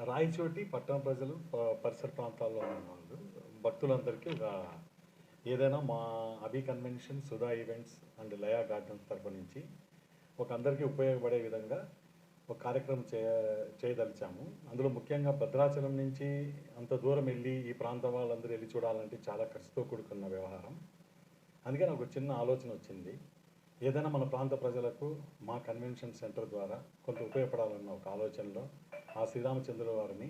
రాయచోటి పట్టణ ప్రజలు ప- పరిసర ప్రాంతాల్లో ఉన్న వాళ్ళు. భక్తులందరికీ ఒక ఏదైనా మా Abhi convention Sudha events and Laya gardens తరపు నుంచి ఒక అందరికీ ఉపయోగపడే విధంగా ఒక కార్యక్రమం చేయ చేయదలిచాము. అందులో ముఖ్యంగా భద్రాచలం నుంచి అంత దూరం వెళ్ళి ఈ ప్రాంతం వాళ్ళందరూ వెళ్ళి చూడాలంటే చాలా ఖర్చుతో కూడుకున్న వ్యవహారం. అందుకే నాకు ఒక చిన్న ఆలోచన వచ్చింది. ఏదైనా మన ప్రాంత ప్రజలకు మా కన్వెన్షన్ సెంటర్ ద్వారా కొంత ఉపయోగపడాలన్న ఒక ఆలోచనలో ఆ శ్రీరామచంద్రుల వారిని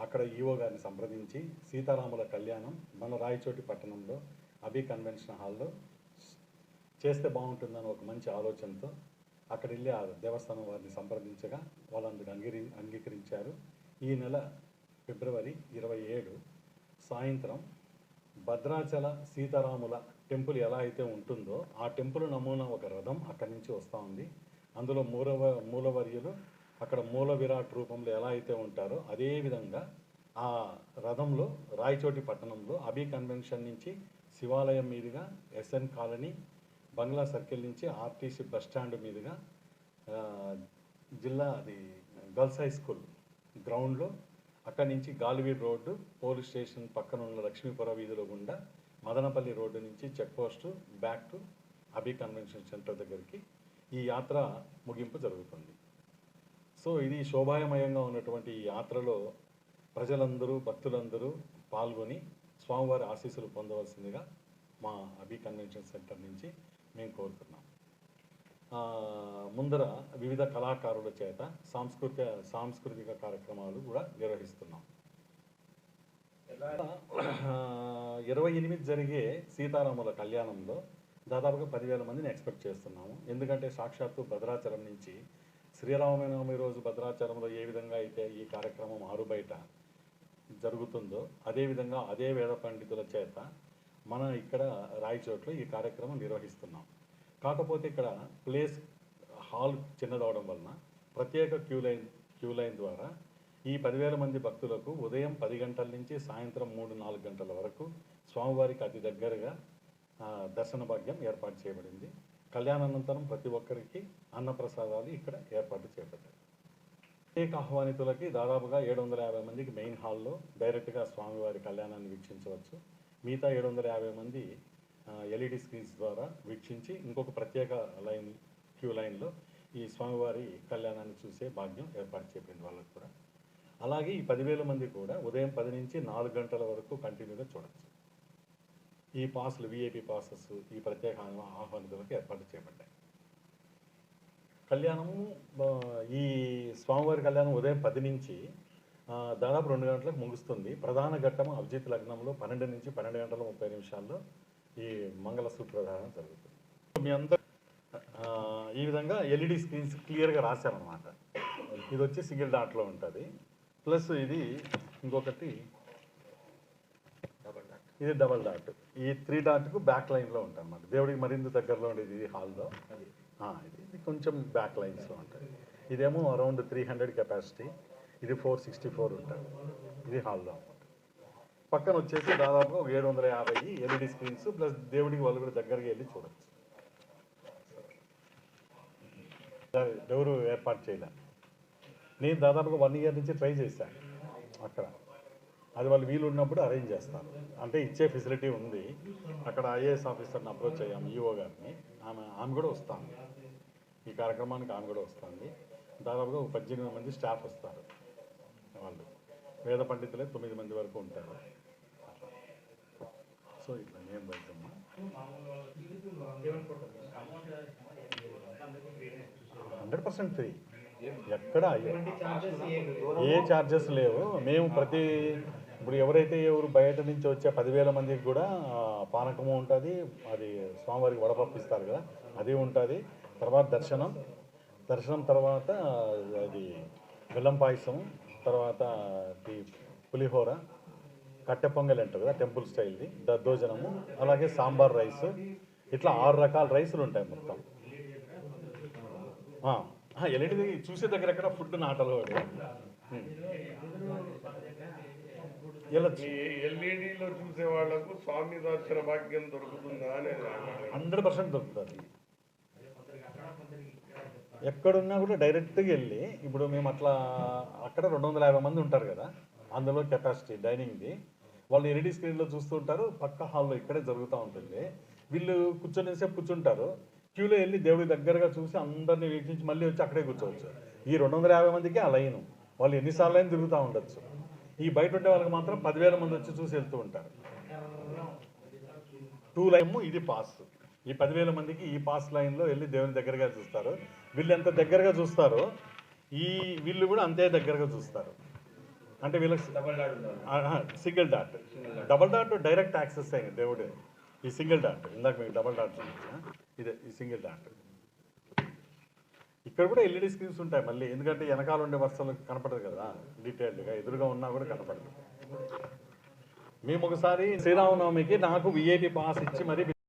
అక్కడ ఈఓ గారిని సంప్రదించి సీతారాముల కళ్యాణం మన రాయచోటి పట్టణంలో అభి కన్వెన్షన్ హాల్లో చేస్తే బాగుంటుందని ఒక మంచి ఆలోచనతో అక్కడ వెళ్ళి ఆ దేవస్థానం వారిని సంప్రదించగా వాళ్ళందరూ అంగీరి అంగీకరించారు. ఈ నెల ఫిబ్రవరి ఇరవై ఏడు సాయంత్రం భద్రాచల సీతారాముల టెంపుల్ ఎలా అయితే ఉంటుందో ఆ టెంపుల్ నమూనా ఒక రథం అక్కడి నుంచి వస్తూ ఉంది. అందులో మూలవ మూలవర్యులు అక్కడ మూల విరాట్ రూపంలో ఎలా అయితే ఉంటారో అదే విధంగా ఆ రథంలో రాయచోటి పట్టణంలో అబీ కన్వెన్షన్ నుంచి శివాలయం మీదుగా ఎస్ఎన్ కాలనీ బంగ్లా సర్కిల్ నుంచి ఆర్టీసీ బస్ స్టాండ్ మీదుగా జిల్లా అది గర్ల్స్ హై స్కూల్ గ్రౌండ్లో అక్కడి నుంచి గాలివీడ్ రోడ్డు పోలీస్ స్టేషన్ పక్కన ఉన్న లక్ష్మీపుర వీధిలో గుండా మదనపల్లి రోడ్డు నుంచి check post back to Abhi convention centre దగ్గరికి ఈ యాత్ర ముగింపు జరుగుతుంది. సో ఇది శోభాయమయంగా ఉన్నటువంటి ఈ యాత్రలో ప్రజలందరూ భక్తులందరూ పాల్గొని స్వామివారి ఆశీస్సులు పొందవలసిందిగా మా అభి కన్వెన్షన్ సెంటర్ నుంచి మేము కోరుతున్నాం. ముందర వివిధ కళాకారుల చేత సాంస్కృతిక సాంస్కృతిక కార్యక్రమాలు కూడా నిర్వహిస్తున్నాం. ఇరవై ఎనిమిది జరిగే సీతారాముల కళ్యాణంలో దాదాపుగా పదివేల మందిని ఎక్స్పెక్ట్ చేస్తున్నాము. ఎందుకంటే సాక్షాత్తు భద్రాచలం నుంచి శ్రీరామనవమి రోజు భద్రాచలంలో ఏ విధంగా అయితే ఈ కార్యక్రమం ఆరుబయట జరుగుతుందో అదేవిధంగా అదే వేద పండితుల చేత మన ఇక్కడ రాయచోట్లో ఈ కార్యక్రమం నిర్వహిస్తున్నాం. కాకపోతే ఇక్కడ ప్లేస్ హాల్ చిన్నదవడం వలన ప్రత్యేక క్యూ లైన్ క్యూ లైన్ ద్వారా ఈ పదివేల మంది భక్తులకు ఉదయం పది గంటల నుంచి సాయంత్రం మూడు నాలుగు గంటల వరకు స్వామివారికి అతి దగ్గరగా దర్శన భాగ్యం ఏర్పాటు చేయబడింది. కళ్యాణానంతరం ప్రతి ఒక్కరికి అన్నప్రసాదాలు ఇక్కడ ఏర్పాటు చేపట్టారు ప్రత్యేక ఆహ్వానితులకి దాదాపుగా ఏడు వందల యాభై మందికి మెయిన్ హాల్లో డైరెక్ట్గా స్వామివారి కళ్యాణాన్ని వీక్షించవచ్చు. మిగతా ఏడు వందల యాభై మంది ఎల్ఈడి స్క్రీన్స్ ద్వారా వీక్షించి ఇంకొక ప్రత్యేక లైన్ క్యూ లైన్లో ఈ స్వామివారి కళ్యాణాన్ని చూసే భాగ్యం ఏర్పాటు చేపింది వాళ్ళకు కూడా. అలాగే ఈ పదివేల మంది కూడా ఉదయం పది నుంచి నాలుగు గంటల వరకు కంటిన్యూగా చూడవచ్చు ఈ పాసులు విఐపి పాసెస్ ఈ ప్రత్యేక ఆహ్వానితులకు ఏర్పాటు చేయబడ్డాయి. కళ్యాణము ఈ స్వామివారి కళ్యాణం ఉదయం పది నుంచి దాదాపు రెండు గంటలకు ముగుస్తుంది. ప్రధాన ఘట్టం అభిజిత్ లగ్నంలో పన్నెండు నుంచి పన్నెండు గంటల ముప్పై నిమిషాల్లో ఈ మంగళ సూత్రధారణ జరుగుతుంది. మీ అందరు ఈ విధంగా ఎల్ఈడి స్క్రీన్స్ క్లియర్గా రాశారనమాట ఇది వచ్చి సింగిల్ డాట్లో ఉంటుంది. ప్లస్ ఇది ఇంకొకటి ఇది డబల్ డాట్. ఈ త్రీ డాట్కు బ్యాక్ లైన్లో ఉంటుంది అన్నమాట. దేవుడికి మరింత దగ్గరలో ఉండేది ఇది హాల్లో. ఇది ఇది కొంచెం బ్యాక్ లైన్స్లో ఉంటుంది ఇదేమో అరౌండ్ త్రీ హండ్రెడ్ కెపాసిటీ. ఇది ఫోర్ సిక్స్టీ ఫోర్ ఉంటుంది. ఇది హాల్లో అన్నమాట. పక్కన వచ్చేసి దాదాపు ఒక ఏడు వందల యాభై ఎల్ఈడి స్క్రీన్స్ ప్లస్ దేవుడికి వాళ్ళు కూడా దగ్గరికి వెళ్ళి చూడొచ్చు. ఎవరు ఏర్పాటు చేయలేదు. నేను దాదాపుగా వన్ ఇయర్ నుంచి ట్రై చేశాను అక్కడ. అది వాళ్ళు వీలు ఉన్నప్పుడు అరేంజ్ చేస్తారు. అంటే ఇచ్చే ఫెసిలిటీ ఉంది. అక్కడ ఐఏఎస్ ఆఫీసర్ని అప్రోచ్ అయ్యాము ఈఓ గారిని. ఆమె ఆమె కూడా వస్తాను ఈ కార్యక్రమానికి ఆమె కూడా వస్తుంది. దాదాపుగా ఒక పద్దెనిమిది మంది స్టాఫ్ వస్తారు. వాళ్ళు. వేద పండితులే తొమ్మిది మంది వరకు ఉంటారు. సో ఇట్లా నేను బయటమ్మా హండ్రెడ్ పర్సెంట్ ఫ్రీ. ఎక్కడ ఏ ఛార్జెస్ లేవు. మేము ప్రతి ఇప్పుడు ఎవరైతే ఎవరు బయట నుంచి వచ్చే పదివేల మందికి కూడా పానకము ఉంటుంది అది స్వామివారికి వడపప్పు ఇస్తారు కదా అది ఉంటుంది. తర్వాత దర్శనం దర్శనం తర్వాత అది బెల్లం పాయసం తర్వాత ఈ పులిహోర కట్టె పొంగల్ అంటారు కదా టెంపుల్ స్టైల్ది దద్దోజనము అలాగే సాంబార్ రైస్ ఇట్లా ఆరు రకాల రైసులు ఉంటాయి మొత్తం. ఎలాంటిది చూసే దగ్గర ఎక్కడ ఫుడ్ నాటలు ఎల్ఈడిలో చూసే వాళ్ళకు స్వామి దర్శన భాగ్యం దొరుకుతుందా హండ్రెడ్ పర్సెంట్ దొరుకుతుంది. ఎక్కడున్నా కూడా డైరెక్ట్గా వెళ్ళి ఇప్పుడు మేము అట్లా అక్కడ రెండు వందల యాభై మంది ఉంటారు కదా అందులో కెపాసిటీ డైనింగ్ది. వాళ్ళు ఎల్ఈడి స్క్రీన్లో చూస్తూ ఉంటారు పక్క హాల్లో ఇక్కడే జరుగుతూ ఉంటుంది. వీళ్ళు కూర్చొని సేపు కూర్చుంటారు. క్యూలో వెళ్ళి దేవుడి దగ్గరగా చూసి అందరిని వీక్షించి మళ్ళీ వచ్చి అక్కడే కూర్చోవచ్చు. ఈ రెండు వందల యాభై మందికి ఆ లైను. వాళ్ళు ఎన్నిసార్లు అయినా తిరుగుతూ ఉండొచ్చు. ఈ బయట ఉండే వాళ్ళకి మాత్రం పదివేల మంది వచ్చి చూసి వెళ్తూ ఉంటారు. టూ లైన్ ఇది పాస్ ఈ పదివేల మందికి ఈ పాస్ లైన్లో వెళ్ళి దేవుని దగ్గరగా చూస్తారు. వీళ్ళు ఎంత దగ్గరగా చూస్తారో ఈ వీళ్ళు కూడా అంతే దగ్గరగా చూస్తారు. అంటే వీళ్ళకి single dot double dot direct access అయ్యింది దేవుడు. ఈ సింగిల్ డాట్ ఇందాక మీకు డబల్ డాట్ ఇదే ఈ సింగిల్ డాట్ ఇక్కడ కూడా ఎల్ఈడి స్క్రీన్స్ ఉంటాయి మళ్ళీ. ఎందుకంటే వెనకాల ఉండే వర్షాలు కనపడదు కదా. డీటెయిల్డ్గా ఎదురుగా ఉన్నా కూడా కనపడదు. మేము ఒకసారి శ్రీరామనవమికి నాకు విఐపి పాస్ ఇచ్చి మరి